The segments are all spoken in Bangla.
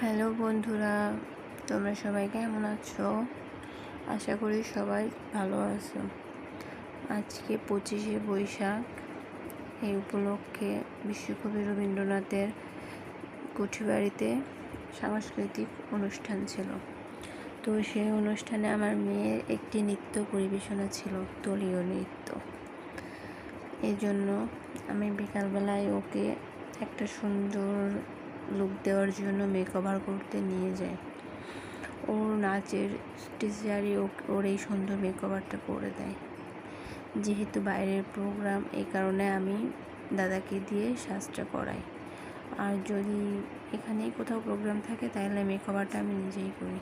হ্যালো বন্ধুরা, তোমরা সবাই কেমন আছো? আশা করি সবাই ভালো আছো। আজকে পঁচিশে বৈশাখ, এই উপলক্ষে বিশ্বকবি রবীন্দ্রনাথের কুঠিবাড়িতে সাংস্কৃতিক অনুষ্ঠান ছিল। তো সেই অনুষ্ঠানে আমার মেয়ের একটি নৃত্য পরিবেশনা ছিল, দলীয় নৃত্য। এই জন্য আমি বিকালবেলায় ওকে একটা সুন্দর লুক দেওয়ার জন্য মেকওভার করতে নিয়ে যায়। ওর নাচের টিচারই ওর এই সুন্দর মেকওভারটা করে দেয়। যেহেতু বাইরের প্রোগ্রাম এই কারণে আমি দাদাকে দিয়ে সাজটা করাই। আর যদি এখানেই কোথাও প্রোগ্রাম থাকে, তাহলে মেকওভারটা আমি নিজেই করি।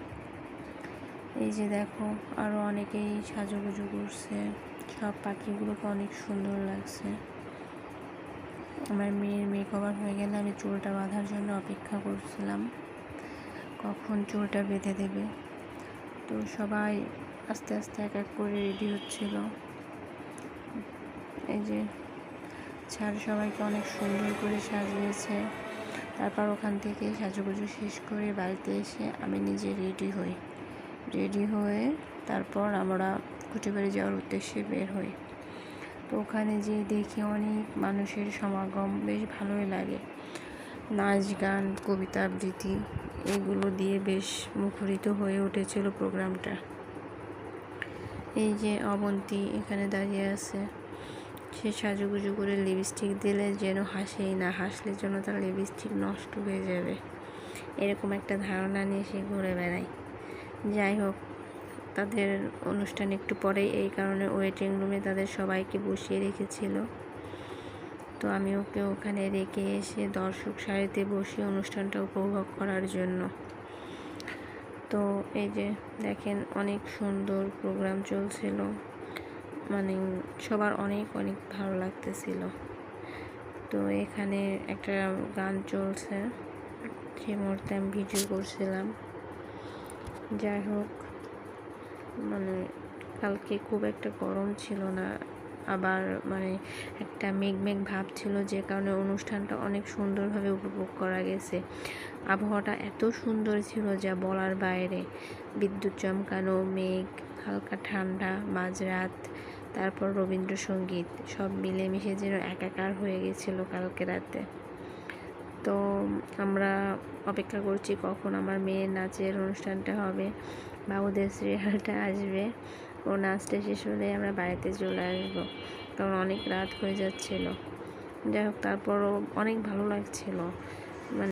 এই যে দেখো আরও অনেকেই সাজুগুজু করছে। সব পাখিগুলোকে অনেক সুন্দর লাগছে। আমার মেয়ের মেকওভার হয়ে গেলে আমি চুলটা বাঁধার জন্য অপেক্ষা করছিলাম। কখন চুলটা বেঁধে দেবে? তো সবাই আস্তে আস্তে এক এক করে রেডি হচ্ছিল। এই যে ছাড় সবাইকে অনেক সুন্দর করে সাজিয়েছে। তারপর ওখান থেকে সাজুগুজু শেষ করে বাড়িতে এসে আমি নিজে রেডি হই। রেডি হয়ে তারপর আমরা কুটিবাড়ি যাওয়ার উদ্দেশ্যে বের হই। তো ওখানে যে দেখি অনেক মানুষের সমাগম, বেশ ভালোই লাগে। নাচ, গান, কবিতা, আবৃত্তি, এগুলো দিয়ে বেশ মুখরিত হয়ে উঠেছিল প্রোগ্রামটা। এই যে অবন্তী এখানে দাঁড়িয়ে আছে। সে সাজুগুজু করে লিপস্টিক দিলে যেন হাসেই না, হাসলে যেন তার লিপস্টিক নষ্ট হয়ে যাবে। এরকম একটা ধারণা নিয়ে সে ঘুরে বেড়ায়। যাই হোক তাদের অনুষ্ঠান একটু পরেই, এই কারণে ওয়েটিং রুমে তাদের সবাইকে বসিয়ে রেখেছিল। তো আমি ওকে ওখানে রেখে এসে দর্শক সারিতে বসে অনুষ্ঠানটা উপভোগ করার জন্য। তো এই যে দেখেন, অনেক সুন্দর প্রোগ্রাম চলছিল। মানে সবার অনেক অনেক ভালো লাগতেছিল। তো এখানে একটা গান চলছে। সে মুহূর্তে আমি ভিডিও করছিলাম। যাই হোক মানে কালকে খুব একটা গরম ছিল না। আবার মানে একটা মেঘ মেঘ ভাব ছিল যে কারণে অনুষ্ঠানটা অনেক সুন্দরভাবে উপভোগ করা গেছে। আবহাওয়াটা এত সুন্দর ছিল যা বলার বাইরে। বিদ্যুৎ চমকানো, মেঘ, হালকা ঠান্ডা, মাঝরাত, তারপর রবীন্দ্রসঙ্গীত সব মিলেমিশে যেন একাকার হয়ে গেছিল কালকে রাতে। তো আমরা অপেক্ষা করছি কখন আমার মেয়ের নাচের অনুষ্ঠানটা হবে বা ওদের সিরিয়ালটা আসবে। ও নাচটা শেষ হলে আমরা বাড়িতে চলে আসব। কারণ অনেক রাত হয়ে যাচ্ছিল। যাই হোক, তারপরও অনেক ভালো লাগছিল।